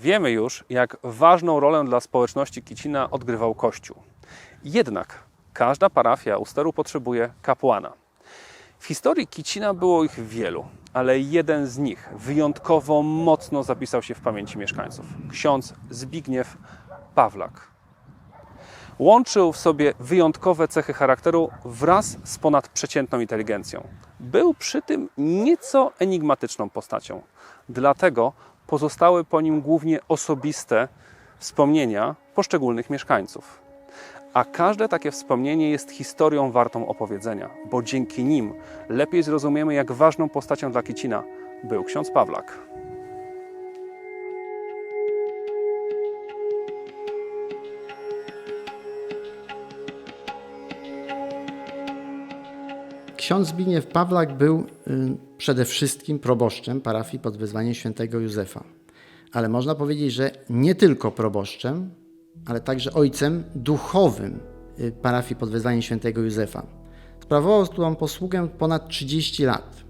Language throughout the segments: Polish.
Wiemy już, jak ważną rolę dla społeczności Kicina odgrywał Kościół. Jednak każda parafia u steru potrzebuje kapłana. W historii Kicina było ich wielu, ale jeden z nich wyjątkowo mocno zapisał się w pamięci mieszkańców ksiądz Zbigniew Pawlak. Łączył w sobie wyjątkowe cechy charakteru wraz z ponadprzeciętną inteligencją. Był przy tym nieco enigmatyczną postacią. Dlatego pozostały po nim głównie osobiste wspomnienia poszczególnych mieszkańców. A każde takie wspomnienie jest historią wartą opowiedzenia, bo dzięki nim lepiej zrozumiemy, jak ważną postacią dla Kicina był ksiądz Pawlak. Ksiądz Zbigniew Pawlak był y, przede wszystkim proboszczem parafii pod wezwaniem świętego Józefa. Ale można powiedzieć, że nie tylko proboszczem, ale także ojcem duchowym y, parafii pod wezwaniem świętego Józefa. Sprawował tą posługę ponad 30 lat.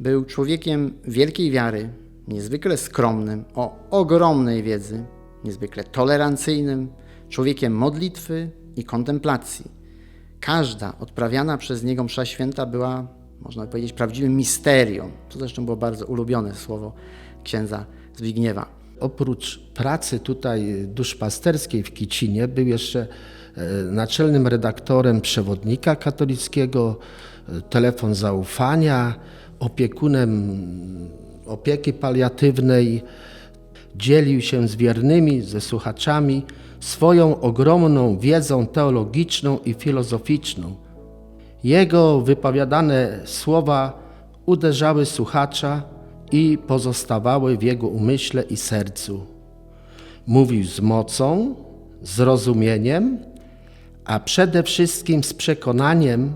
Był człowiekiem wielkiej wiary, niezwykle skromnym, o ogromnej wiedzy, niezwykle tolerancyjnym, człowiekiem modlitwy i kontemplacji. Każda odprawiana przez niego msza święta była, można powiedzieć, prawdziwym misterium. To zresztą było bardzo ulubione słowo księdza Zbigniewa. Oprócz pracy tutaj duszpasterskiej w Kicinie był jeszcze e, naczelnym redaktorem przewodnika katolickiego, e, telefon zaufania, opiekunem opieki paliatywnej. Dzielił się z wiernymi, ze słuchaczami swoją ogromną wiedzą teologiczną i filozoficzną. Jego wypowiadane słowa uderzały słuchacza i pozostawały w jego umyśle i sercu. Mówił z mocą, zrozumieniem, a przede wszystkim z przekonaniem,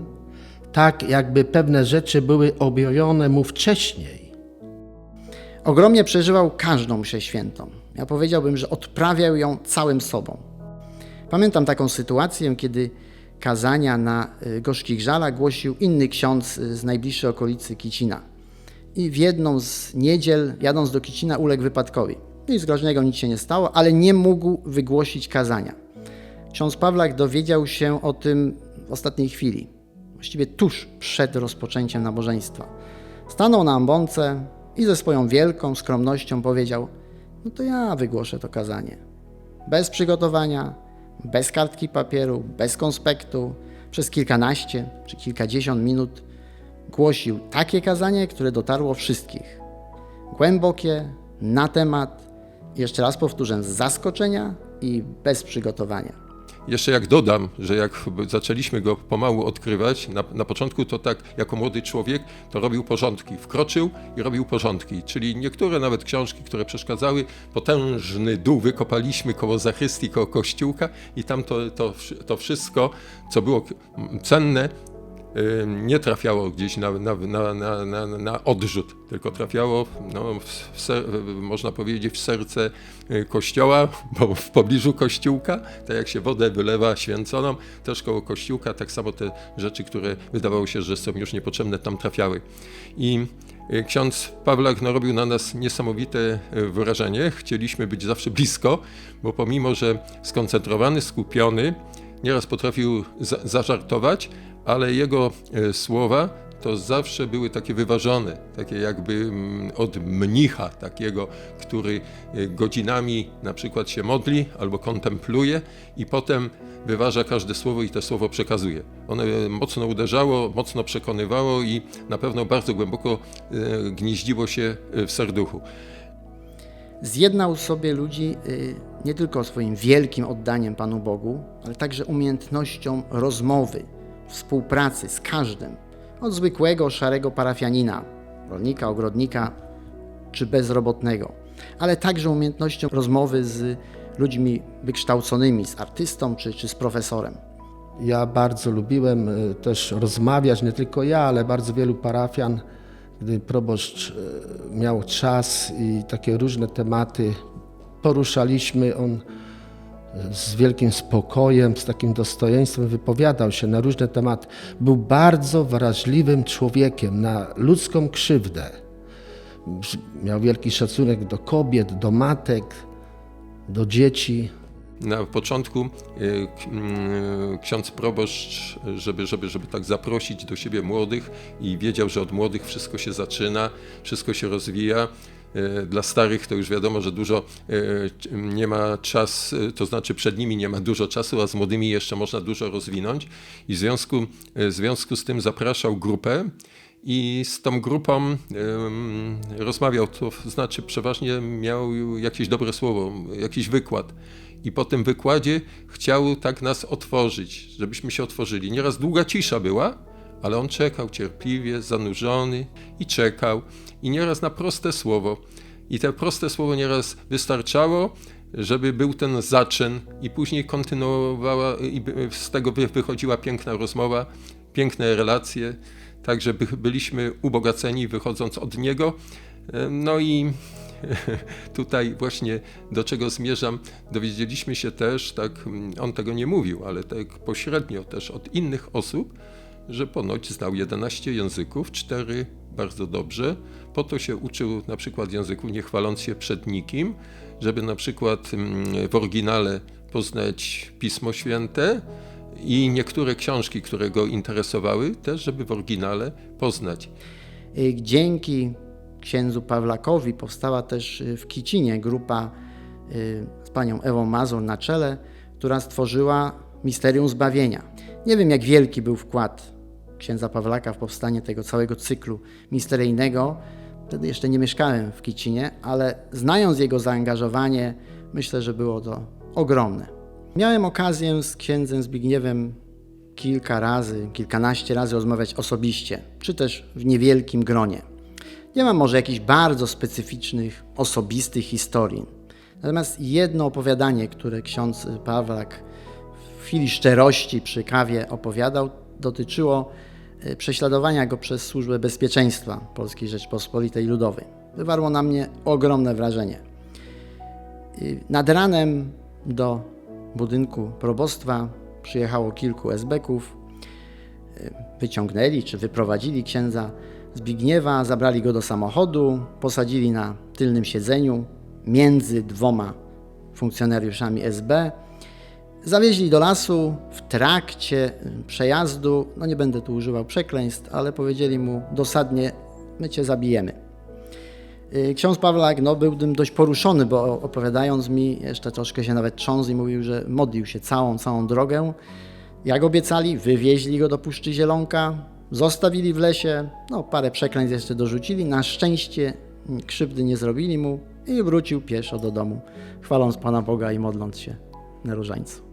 tak jakby pewne rzeczy były objawione mu wcześniej. Ogromnie przeżywał każdą mszę świętą. Ja powiedziałbym, że odprawiał ją całym sobą. Pamiętam taką sytuację, kiedy kazania na y, gorzkich żalach głosił inny ksiądz y, z najbliższej okolicy Kicina. I w jedną z niedziel, jadąc do Kicina, uległ wypadkowi. Nic groźnego, nic się nie stało, ale nie mógł wygłosić kazania. Ksiądz Pawlak dowiedział się o tym w ostatniej chwili, właściwie tuż przed rozpoczęciem nabożeństwa. Stanął na ambonce i ze swoją wielką skromnością powiedział: No to ja wygłoszę to kazanie. Bez przygotowania, bez kartki papieru, bez konspektu, przez kilkanaście czy kilkadziesiąt minut głosił takie kazanie, które dotarło wszystkich. Głębokie, na temat, jeszcze raz powtórzę, z zaskoczenia i bez przygotowania. Jeszcze jak dodam, że jak zaczęliśmy go pomału odkrywać, na, na początku to tak jako młody człowiek to robił porządki, wkroczył i robił porządki, czyli niektóre nawet książki, które przeszkadzały, potężny dół wykopaliśmy koło zachrystii, koło kościółka i tam to, to, to wszystko, co było cenne, nie trafiało gdzieś na, na, na, na, na, odrzut, tylko trafiało, no, w, w ser, można powiedzieć, w serce y, kościoła, bo w pobliżu kościółka, tak jak się wodę wylewa święconą, też koło kościółka, tak samo te rzeczy, które wydawało się, że są już niepotrzebne, tam trafiały. I y, ksiądz Pawlak no, robił na nas niesamowite y, wrażenie. Chcieliśmy być zawsze blisko, bo pomimo, że skoncentrowany, skupiony, nieraz potrafił za zażartować, ale jego e, słowa to zawsze były takie wyważone, takie jakby mm, od mnicha takiego, który e, godzinami na przykład się modli albo kontempluje i potem wyważa każde słowo i to słowo przekazuje. Ono e, mocno uderzało, mocno przekonywało i na pewno bardzo głęboko gnieździło się w serduchu. Zjednał sobie ludzi nie tylko swoim wielkim oddaniem Panu Bogu, ale także umiejętnością rozmowy, współpracy z każdym, od zwykłego szarego parafianina, rolnika, ogrodnika czy bezrobotnego, ale także umiejętnością rozmowy z ludźmi wykształconymi, z artystą czy, czy z profesorem. Ja bardzo lubiłem e, też rozmawiać, nie tylko ja, ale bardzo wielu parafian, gdy proboszcz e, miał czas i takie różne tematy poruszaliśmy. On z wielkim spokojem, z takim dostojeństwem wypowiadał się na różne tematy. Był bardzo wrażliwym człowiekiem na ludzką krzywdę. Miał wielki szacunek do kobiet, do matek, do dzieci. Na początku e, mm, ksiądz proboszcz, żeby, żeby, żeby tak zaprosić do siebie młodych i wiedział, że od młodych wszystko się zaczyna, wszystko się rozwija. E, Dla starych to już wiadomo, że dużo e, nie ma czas, e, to znaczy przed nimi nie ma dużo czasu, a z młodymi jeszcze można dużo rozwinąć. I w związku, w związku z tym zapraszał grupę i z tą grupą rozmawiał, to znaczy przeważnie miał jakieś dobre słowo, jakiś wykład. I po tym wykładzie chciał tak nas otworzyć, żebyśmy się otworzyli. Nieraz długa cisza była, ale on czekał cierpliwie, zanurzony i czekał. I nieraz na proste słowo. I te proste słowo nieraz wystarczało, żeby był ten zaczyn, i później kontynuowała, i z tego wy- wychodziła piękna rozmowa, piękne relacje. Także by- byliśmy ubogaceni wychodząc od niego. No i tutaj właśnie do czego zmierzam, dowiedzieliśmy się też, tak, on tego nie mówił, ale tak pośrednio też od innych osób, że ponoć znał 11 języków, 4 bardzo dobrze. Po to się uczył na przykład języku nie chwaląc się przed nikim, żeby na przykład mm, w oryginale poznać Pismo Święte i niektóre książki, które go interesowały, też żeby w oryginale poznać. Y, Dzięki księdzu Pawlakowi powstała też y, w Kicinie grupa y, z panią Ewą Mazur na czele, która stworzyła Misterium Zbawienia. Nie wiem, jak wielki był wkład księdza Pawlaka w powstanie tego całego cyklu misteryjnego. Wtedy jeszcze nie mieszkałem w Kicinie, ale znając jego zaangażowanie, myślę, że było to ogromne. Miałem okazję z księdzem Zbigniewem kilka razy, kilkanaście razy rozmawiać osobiście, czy też w niewielkim gronie. Nie mam może jakichś bardzo specyficznych, osobistych historii. Natomiast jedno opowiadanie, które ksiądz Pawlak w chwili szczerości przy kawie opowiadał, dotyczyło e, prześladowania go przez Służbę Bezpieczeństwa Polskiej Rzeczpospolitej Ludowej. Wywarło na mnie ogromne wrażenie. Nad ranem do budynku probostwa przyjechało kilku esbeków. Y, Wyciągnęli czy wyprowadzili księdza Zbigniewa, zabrali go do samochodu, posadzili na tylnym siedzeniu między dwoma funkcjonariuszami SB. Zawieźli do lasu w trakcie przejazdu. No nie będę tu używał przekleństw, ale powiedzieli mu dosadnie: My cię zabijemy. Y, Ksiądz Pawlak no, był tym dość poruszony, bo opowiadając mi, jeszcze troszkę się nawet trząsł i mówił, że modlił się całą, całą drogę. Jak obiecali, wywieźli go do Puszczy Zielonka, zostawili w lesie, no parę przekleństw jeszcze dorzucili. Na szczęście mm, krzywdy nie zrobili mu i wrócił pieszo do domu, chwaląc Pana Boga i modląc się na różańcu.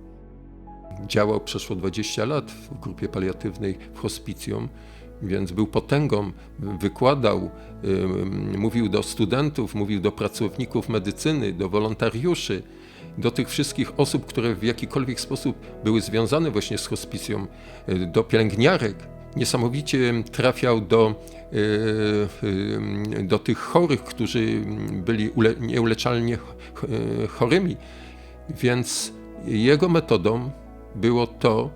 Działał przeszło 20 lat w grupie paliatywnej w hospicjum, więc był potęgą, wykładał, mówił do studentów, mówił do pracowników medycyny, do wolontariuszy, do tych wszystkich osób, które w jakikolwiek sposób były związane właśnie z hospicją, y, do pielęgniarek. Niesamowicie trafiał do, y, y, do tych chorych, którzy byli ule, nieuleczalnie ch- chorymi. Więc jego metodą było to,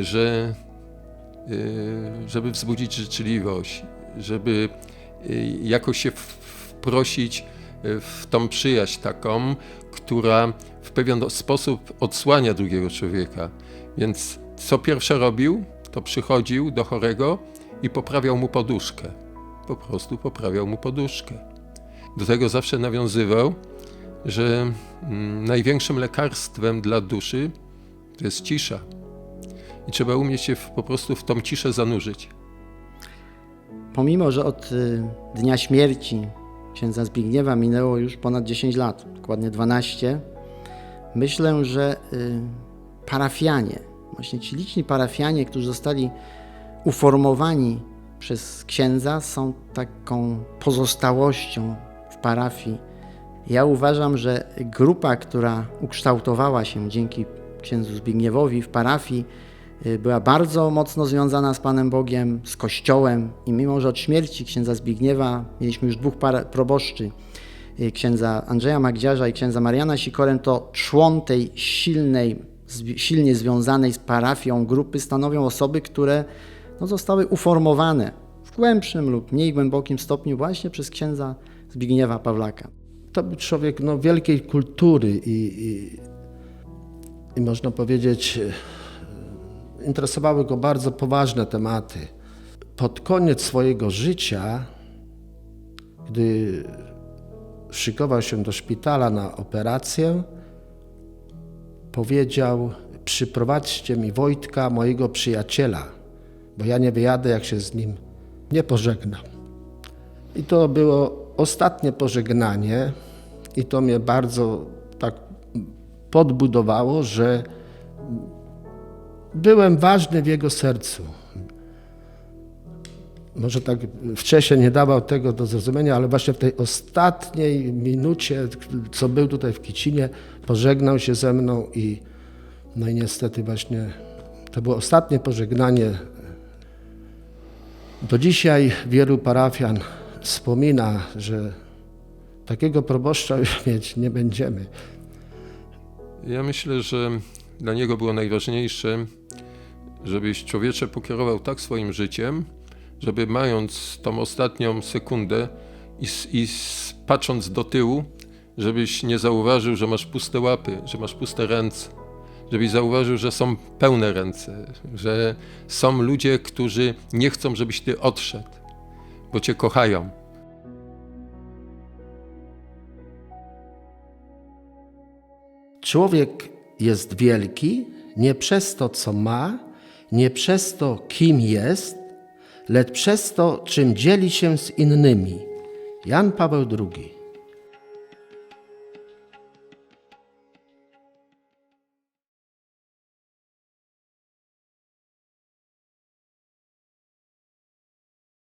że y, żeby wzbudzić życzliwość, żeby y, jakoś się wprosić y, w tą przyjaźń taką, która w pewien sposób odsłania drugiego człowieka. Więc co pierwsze robił, to przychodził do chorego i poprawiał mu poduszkę. Po prostu poprawiał mu poduszkę. Do tego zawsze nawiązywał, że mm, największym lekarstwem dla duszy to jest cisza. I trzeba umieć się w, po prostu w tą ciszę zanurzyć. Pomimo, że od y, dnia śmierci księdza Zbigniewa minęło już ponad 10 lat, dokładnie 12, myślę, że y, parafianie, właśnie ci liczni parafianie, którzy zostali uformowani przez księdza, są taką pozostałością w parafii. Ja uważam, że grupa, która ukształtowała się dzięki księdzu Zbigniewowi w parafii, y, była bardzo mocno związana z Panem Bogiem, z Kościołem i mimo, że od śmierci księdza Zbigniewa mieliśmy już dwóch proboszczy, y, księdza Andrzeja Magdziarza i księdza Mariana Sikorem, to człon tej silnej, silnie związanej z parafią grupy stanowią osoby, które no, zostały uformowane w głębszym lub mniej głębokim stopniu właśnie przez księdza Zbigniewa Pawlaka. To był człowiek no, wielkiej kultury i, i, i można powiedzieć, e, interesowały go bardzo poważne tematy. Pod koniec swojego życia, gdy szykował się do szpitala na operację, powiedział: Przyprowadźcie mi Wojtka, mojego przyjaciela, bo ja nie wyjadę, jak się z nim nie pożegnam. I to było ostatnie pożegnanie, i to mnie bardzo podbudowało, że byłem ważny w jego sercu. Może tak wcześniej nie dawał tego do zrozumienia, ale właśnie w tej ostatniej minucie, co był tutaj w Kicinie, pożegnał się ze mną i no i niestety właśnie to było ostatnie pożegnanie. Do dzisiaj wielu parafian wspomina, że takiego proboszcza już mieć nie będziemy. Ja myślę, że dla niego było najważniejsze, żebyś człowiecze pokierował tak swoim życiem, żeby mając tą ostatnią sekundę i, i patrząc do tyłu, żebyś nie zauważył, że masz puste łapy, że masz puste ręce. Żebyś zauważył, że są pełne ręce, że są ludzie, którzy nie chcą, żebyś ty odszedł, bo cię kochają. Człowiek jest wielki nie przez to, co ma, nie przez to, kim jest, lecz przez to, czym dzieli się z innymi. Jan Paweł II.